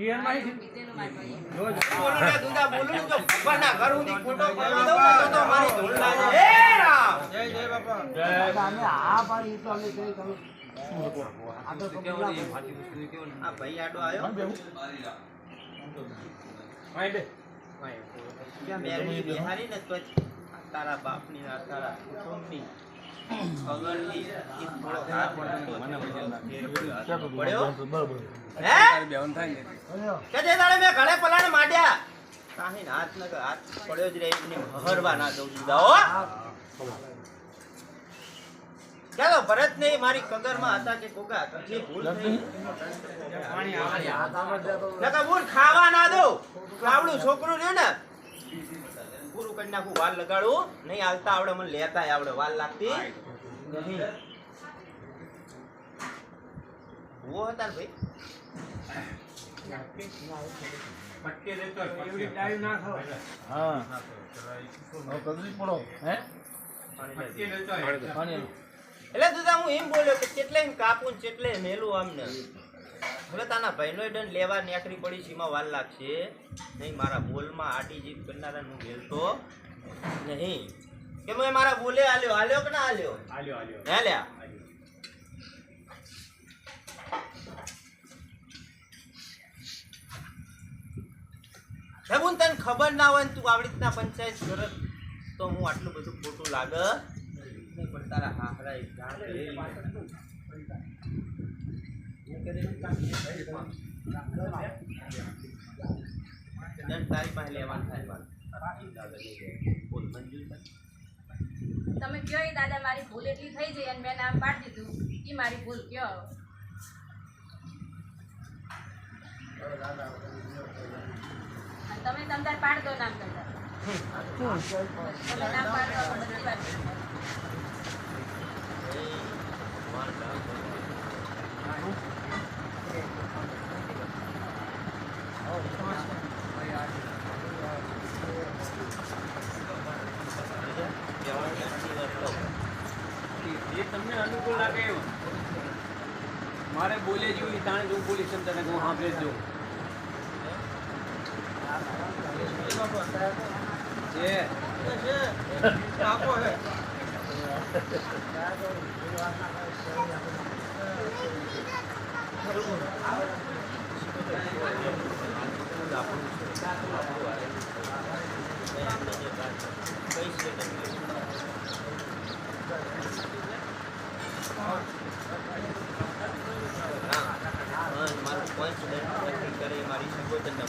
પીતેલું મારવા એ. બોલું ને દુંદા બોલું ને તો ભગવાનના ઘર સુધી ખોટો પડવા દઉં ને તો તો મારી ધૂળ લાગે હે રામ! જય જય બાપા. અમે આ પાડી તો અમે કઈ તમે આ તો કબૂલા આ ભાઈ આડો આવ્યો ત્યાં મેરડી બિહારી ને તારા બાપની ને મેં દઉં ભરત ને મારી કદરમાં હતા કે કોકા ભૂલ નકા ખાવા ના દો આવડું છોકરું રહ્યું ને પૂરું કરી નાખું વાલ લગાડું નહીં હાલતા આવડે મને લેતા આવડે વાલ લાગતી નહીં હતા ને ભાઈ હા. હવે કદરી પડો હે? પાણી એટલે દાદા હું એમ બોલ્યો કે કેટલે કાપું ને કેટલે મેલું આમને. હવે તાના ભાઈનો દંડ લેવા નેકરી પડી છે એમાં વાર લાગશે. નહીં મારા બોલમાં આટી જીત કરનારા હું મેલતો નહીં. કે મેં મારા બોલે આલ્યો. આલ્યો કે ના આલ્યો? હે લ્યા. હેબુન તને ખબર ના હોય ને તું આવી રીતના પંચાયત કર તો હું આટલું બધું ખોટું લાગે? નહીં પણ તારા હાહરા એક જાણ એ ભાઈમાં. તારી પાસે લેવાનું થાય વાત. બોલ, મંજૂર છે? તમે કયો? એ દાદા મારી ભૂલ એટલી થઈ જઈ અને મેં નામ પાડી દીધું. એ મારી ભૂલ કયો? તમે તમદાર પાડ દો નામ તમદાર નામ પાડ દો. એ, માર ગામ પર. કહેવાની આટલી વાત કહું. જે તમને અનુકૂળ લાગે એમ. મારે બોલે જેવું તાણે જો બોલીશ એમ તને હું સાંભળે જ છે. આપો હે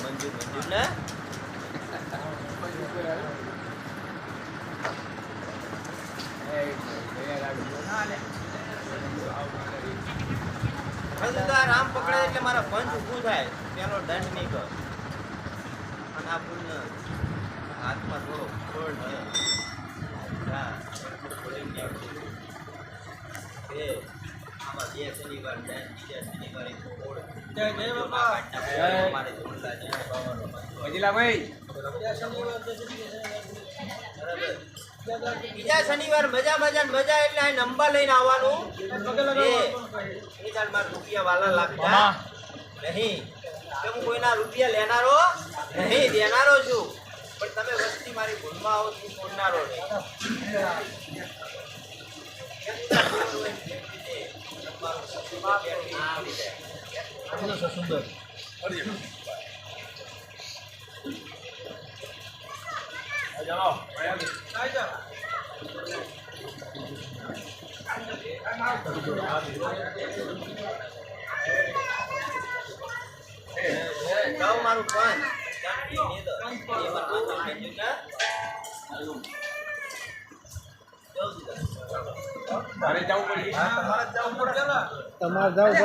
મંજૂર મંજૂર ને હવે તો આ રામ પકડે એટલે મારા પંચ ઊભું થાય. તેનો દંડ નહીં કર. અને આ પુણ્ય હાથમાં થોડો ખોળ છે. આમાં બે શનિવાર બીજા શનિવાર. જય જય બાપા. બીજા શનિવાર મજા મજા મજા એટલે આ નંબર લઈને આવવાનું. એ મારા રૂપિયા વાલા લાગતા નહીં. કે હું કોઈના રૂપિયા લેનારો? નહીં દેનારો છું. પણ તમે વસ્તી મારી ભૂલમાં આવો છું છોડનારો નહીં. સુંદર જાઓ. મારું પણ એ મારું વાંચો મેન્યુ ના જાઓ દીધા જવું પડે તમારે જવું પડે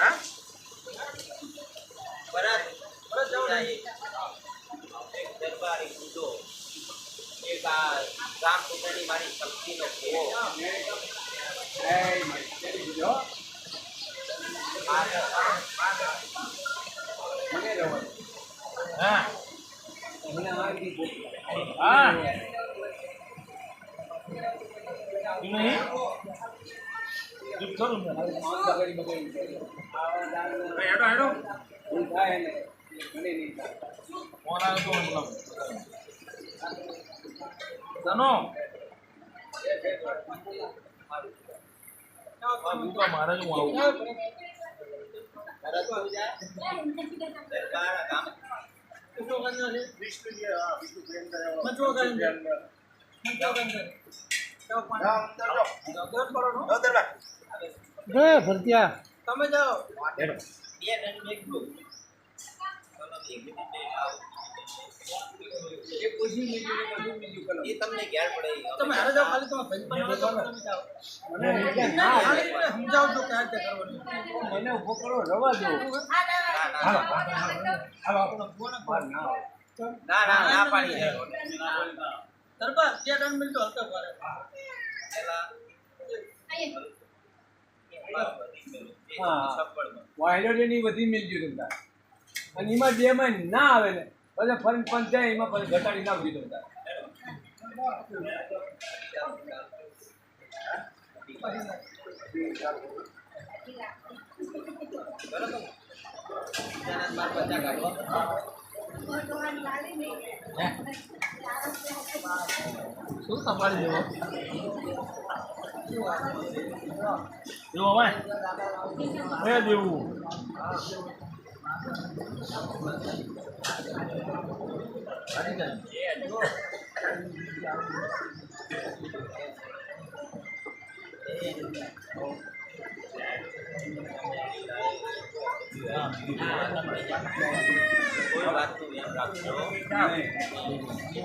લઈ. દરબારી બુડો એક આ રામ કુંડળી મારી શક્તિનો ભેળો. આ મને રહેવાનું. હા મને આ હા ભૂલ થાય ને મને નહીં થાય. દરબાર ગામ જય ભરતિયા. બે મેકલું. એ પૂછી લીધું ને બધું બીજું કરો એ તમને ઘેર પડે તમે હારે જાઓ ખાલી તમે ભાઈ પણ જાઓ તમે મને કરવાનું ઊભો કરો રવા દો. ના ના ના. ના ના ના પાડી. દરબાર જે મિલતો હતો કરે પેલા. વાયરોડની બધી મિલજો તમને. અને એમાં બે માં ના આવે ને પછી ફરી જાય એમાં પછી ઘટાડી નાખી તમને બરાબર. બીજાના માર બચ્ચા કાઢવા શું Thank દેવો કોઈ વાતનું ધ્યાન રાખજો બીજો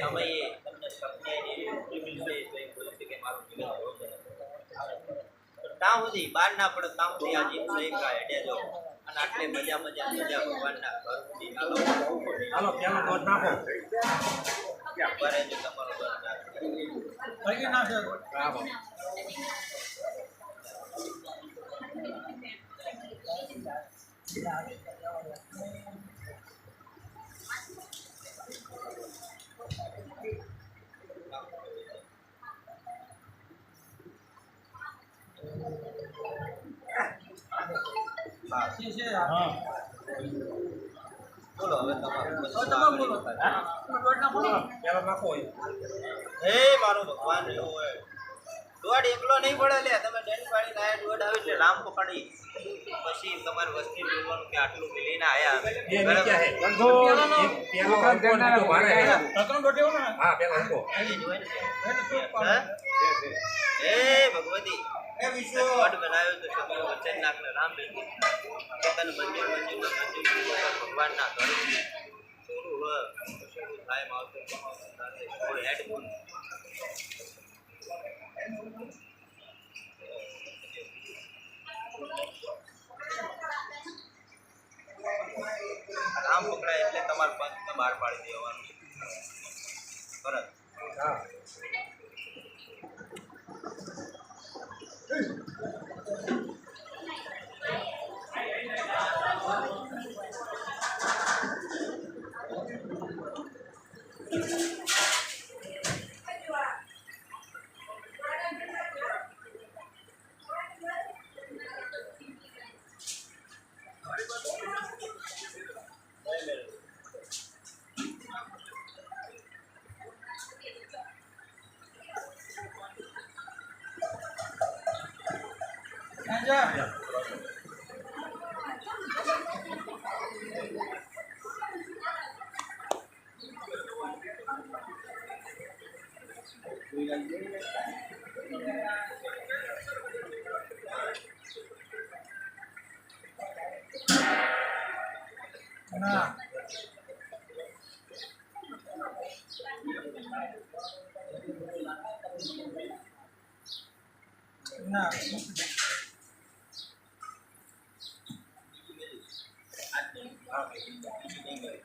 સમયે તમને કે મારું જીવન ત્યાં સુધી બહાર ના પડે ત્યાં સુધી આ જીવ સહી કા જો અને આટલે મજા મજા મજા ભગવાનના ઘર સુધી હાલો હાલો પેલો નાખો તમારો ઘર ના ભાગી નાખે છે છે હા બોલો હવે તમારું બોલો તમે નાખો હે. મારો ભગવાન હોય. દોડ એકલો નહીં પડે લે. તમે ડેન પાડી ના દોડ આવે એટલે રામ પકડી પછી તમારે વસ્તી જોવાનું કે આટલું મિલીને આયા. ને હા? ભગવતી. દોડ બનાવ્યો તો શબ્દો વચન નાખને રામ મિલી તને મંજૂર મંજૂર ભગવાનના ઘર. થોડું હ થોડું થાય માવતર સાથે હેડ મૂન રામ પકડાય એટલે તમારે પંચને બહાર પાડી દેવાનું બરાબર જા Ei! ના ના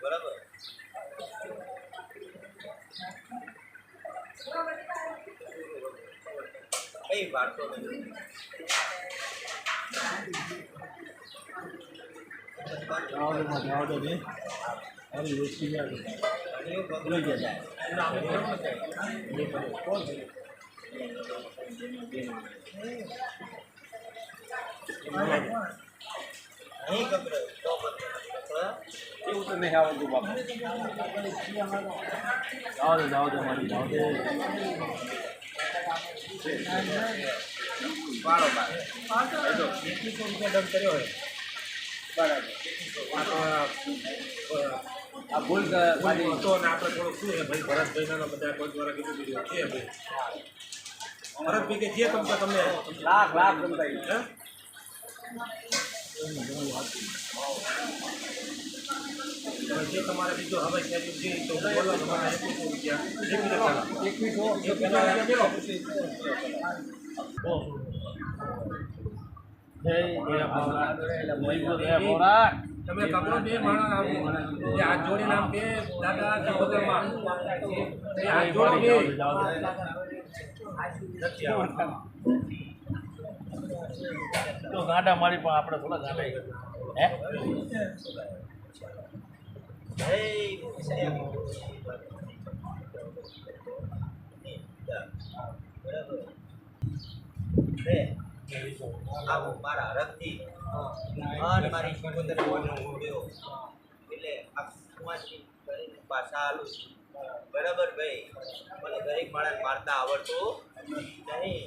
બરાબર કઈ વાતો નથી અહીં ગભરાય તો. એવું તો નહીં આવડતું બાપા વાળો બાર. એકવીસો રૂપિયા આ તો, ભૂલ હતો ને આપણે થોડુંક શું છે ભાઈ ભરતભાઈ ના બધા કોઈ દ્વારા કીધું છે ભાઈ ભરતભાઈ કે જે તમને તમને લાખ લાખ ગમતા જે તમારે બીજો હવે છે તો બોલો રૂપિયા એકવીસો એકવીસો તમે કપડો બે માણસ આવો જે હાથ જોડી નામ બે દાદા એ હાથ જોડો. તો ગાંડા મારી પણ આપણે થોડા ગાંડા હે જય રે આ હું મારા હરખથી અને મારી સિકોતેર બોલનો હું એટલે આ કરીને પાછા આલું છું બરાબર ભાઈ મને દરેક માણસ મારતા આવડતું નહીં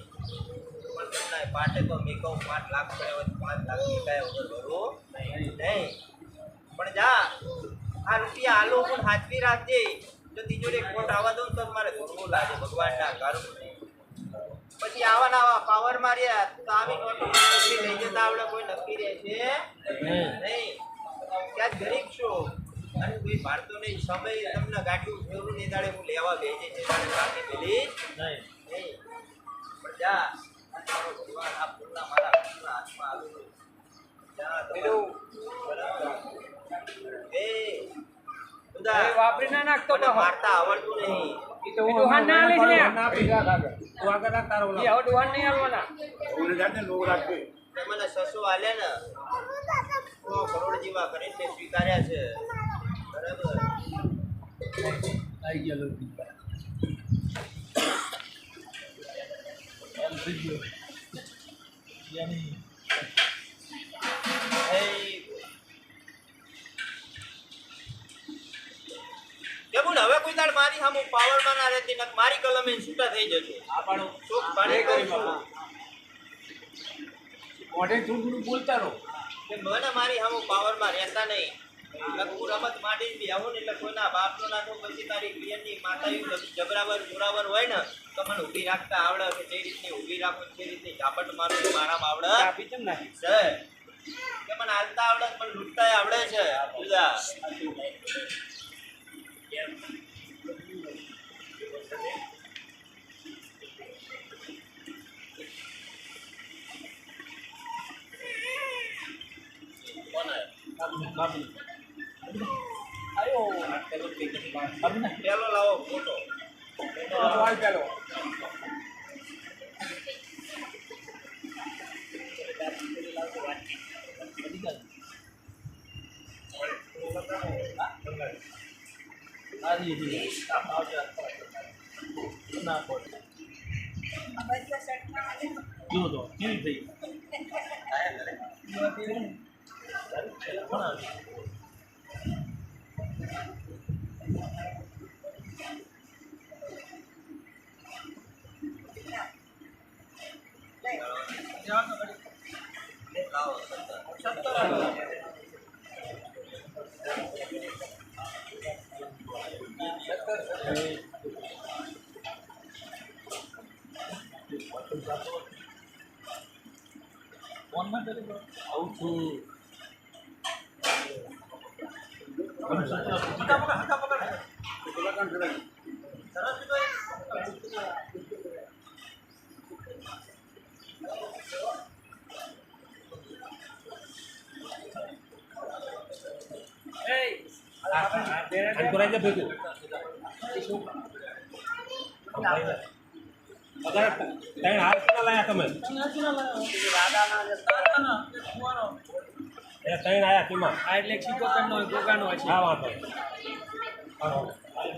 પણ તમને પાટે તો મેં કહું પાંચ લાખ પડ્યા હોય પાંચ લાખ નીકળ્યા વગર ભરવું નહીં. પણ જા આ રૂપિયા આલો પણ હાજરી રાખજે. જો તિજોરી ખોટ આવવા દઉં તો મારે ધોરવું લાગે ભગવાનના ઘર પછી આવા આવા પાવર માર્યા તો આવી નોટો નક્કી લઈ જતા આવડે કોઈ નક્કી રહે છે? નહીં. ત્યાં ગરીબ છો. અને કોઈ ભારતો નહીં સમય તમને ગાંઠ્યું જરૂર નહીં દાડે હું લેવા બેજે છે દાડે બાકી પેલી. નહીં. નહીં. પણ જા. મને તો. તું સસો આલે ને સો કરોડ જેવા કરીને તે સ્વીકાર્યા છે બરાબર યાની Hey. હવે કોઈ દાડ મારી સામે પાવરમાં ના રહેતી નક મારી કલમે છૂટા થઈ જશે. આપણું ચોક પાડે કરી મોઢે થોડું બોલતા રહો. કે મને મારી સામે પાવરમાં રહેતા નહીં. હું રમત માંડી બી આવું ને એટલે કોઈના બાપનો ના તો પછી તારી ની માતા જબરાવર જોરાવર હોય ને તો મને ઊભી રાખતા આવડે કે જે રીતની ઊભી રાખો જે રીતની ઝાપટ મારો મારા આવડે? આપી ચમ નાખી? છે. કે મને હાલતા આવડે પણ લૂંટતા આવડે છે જુદા પેલો લાવો ફોટો. હાલ પેલો આજી જી ના પડે જો તો કેવી થઈ લાવો સત્તર ફોનમાં કરી આવું છું આને કરાઈ દે ભેગું. અગર ત્રણ હાથ કેટલા લાયા તમે એ ત્રણ આયા તેમાં આ એટલે સિકોતરનો હોય, ગોગાનો છે. હા વાંધો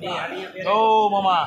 નહીં. ઓ મામા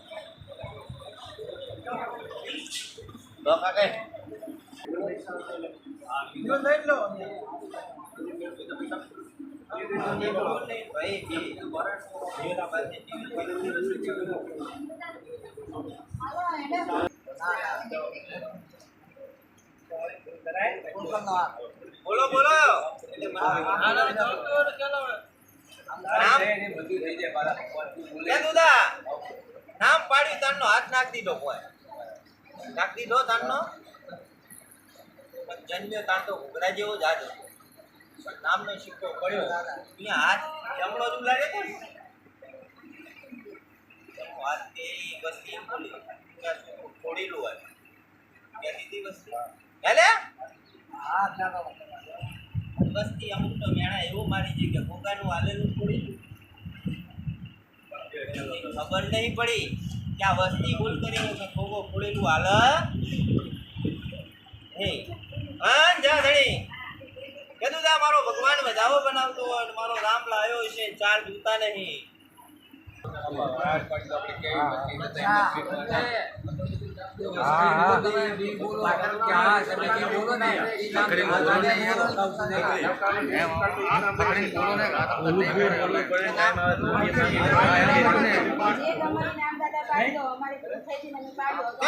બોલો બોલો નામ પાડી તારનો હાથ નાખ દીધો કોઈ. નાખ દીધો તારનો જન્મ્યો તાર તો ઘોઘરા જેવો જ હતો. પણ નામનો સિક્કો પડ્યો. અહીંયા હાથ જમણો જ ઉલાડે તો હાથ તે વસ્તી એમ બોલી. ત્યાં છોકરું ફોડેલું હોય. ત્યાં દીધી વસ્તી. હેલે? હા વસ્તી. અમુક તો મેણા એવું મારી છે કે ભોગાનું હાલેલું ફોડેલું. ખબર નહીં પડી. આ વસ્તી ભૂલ કરી કે ખોગો ફોડેલું હાલ. હે. હા જા ધણી. કીધું જા મારો ભગવાન વધાવો બનાવતો હોય અને મારો રામ લાયો છે ચાર જૂતા નહીં.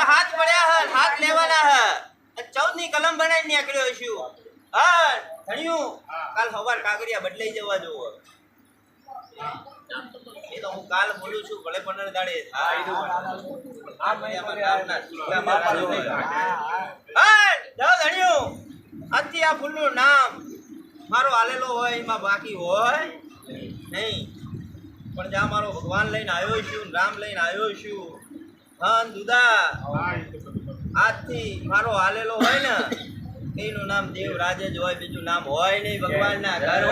હાથ પડ્યા હે હાથ લેવાના હે ચૌદની કલમ બનાવી નીકળ્યો છું હા ભણ્યું કાલ સવાર કાગરિયા બદલાઈ જવા જોવો એ તો હું કાલ બોલું છું ભલે પંદર દાડે થાય આ મહિનામાં કામના સિક્કા બાપાનું નહીં. હા, જાઓ ધણિયું. આજથી આ ફૂલનું નામ મારો હાલેલો હોય એમાં બાકી હોય નહીં પણ જ્યાં મારો ભગવાન લઈને આવ્યો છું રામ લઈને આવ્યો છું દુદા આજથી મારો હાલેલો હોય ને એનું નામ દેવ રાજે જ હોય બીજું નામ હોય નહીં ભગવાનના ઘર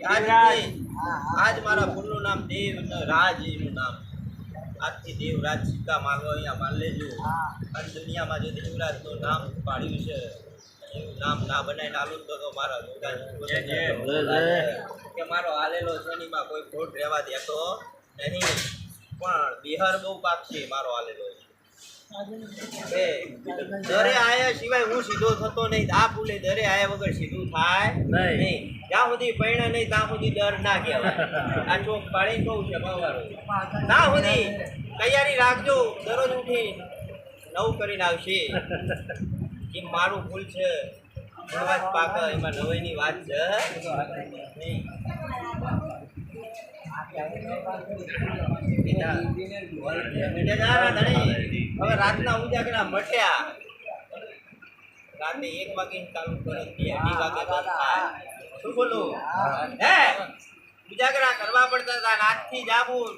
આજથી આજ મારા ફૂલનું નામ દેવ રાજ એનું નામ. આજથી દેવરાજ સિક્કા માગો અહીંયા માન લેજો. આજ દુનિયામાં જે દેવરાજનું નામ પાડ્યું છે એવું નામ ના બનાવીને આલું તો તો મારા કે મારો હાલેલો શનિમાં કોઈ ખોટ રહેવા દેતો નહીં. પણ બિહાર બહુ પાક છે મારો એ, દરે આયા સિવાય હું સીધો થતો નહીં. આ ફૂલે દરે આયા વગર સીધું થાય નહીં. જ્યાં સુધી પૈણા નહીં ત્યાં સુધી દર ના કહેવાય. આ ચોક પાડી કહું છે બાવારો. ત્યાં સુધી. તૈયારી રાખજો. દરરોજ ઉઠી નવું કરીને આવશે. કે મારું ભૂલ છે? ભણવા પાક એમાં નવાઈની વાત છે. નહીં. હવે રાતના ઉજાગરા મટ્યા રાતે એક વાગે ચાલુ કરે, બે વાગે કરવા પડતા હતા રાતથી જાગું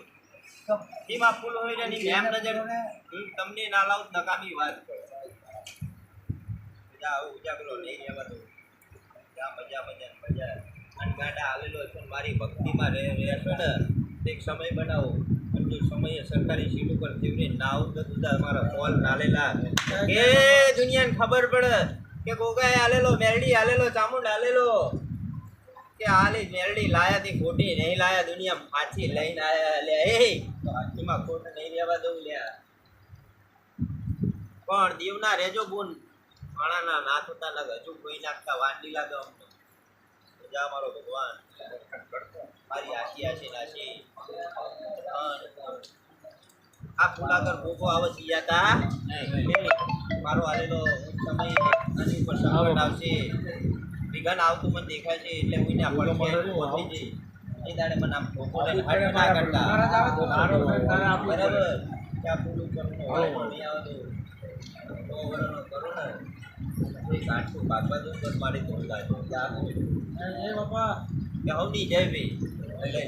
ધીમા ફૂલ હોય ને નજર. તમને ના લાવું, નકામી વાત ઉજાગરો નહીં રહેવા દઉં જા, મજા મજા મજા. અને હાલેલો છે મારી ભક્તિમાં રહે રહેશો ને તો એક સમય બનાવો. જો સમયે સરકારી સીટ ઉપર ફેવરી ના આવું મારા ફોલ નાલેલા. કે દુનિયાને ખબર પડે કે ગોગાએ હાલેલો મેરડી હાલેલો ચામુંડ હાલેલો. કે હાલી મેરડી લાયા થી ખોટી નહીં લાયા દુનિયા પાછી લઈને આયા લે. એ એમાં ખોટ નહીં રહેવા દઉં લ્યા પણ દેવના રેજો ગુણ માણાના નાથ હતા લાગે હજુ કોઈ નાખતા વાંડી લાગે અમને. જા મારો ભગવાન. મારી આશી આશી નાશી આ ફુલાકર ભૂખો આવે સિયાતા મારો હાલેલો સમય આની ઉપર સંકટ આવશે. વિઘન આવતું મને દેખાય છે એટલે હું એને પડકે એ દાડે મને આમ લઈને હટ ના કરતા. બરાબર. ત્યાં ફૂલ ઉપર નહીં આવે તો. તો કરો ને કાઠું ભાગવા દઉં બસ મારી ધૂળ Eh, eh, bapa. Kau ni cewek. Eh, eh.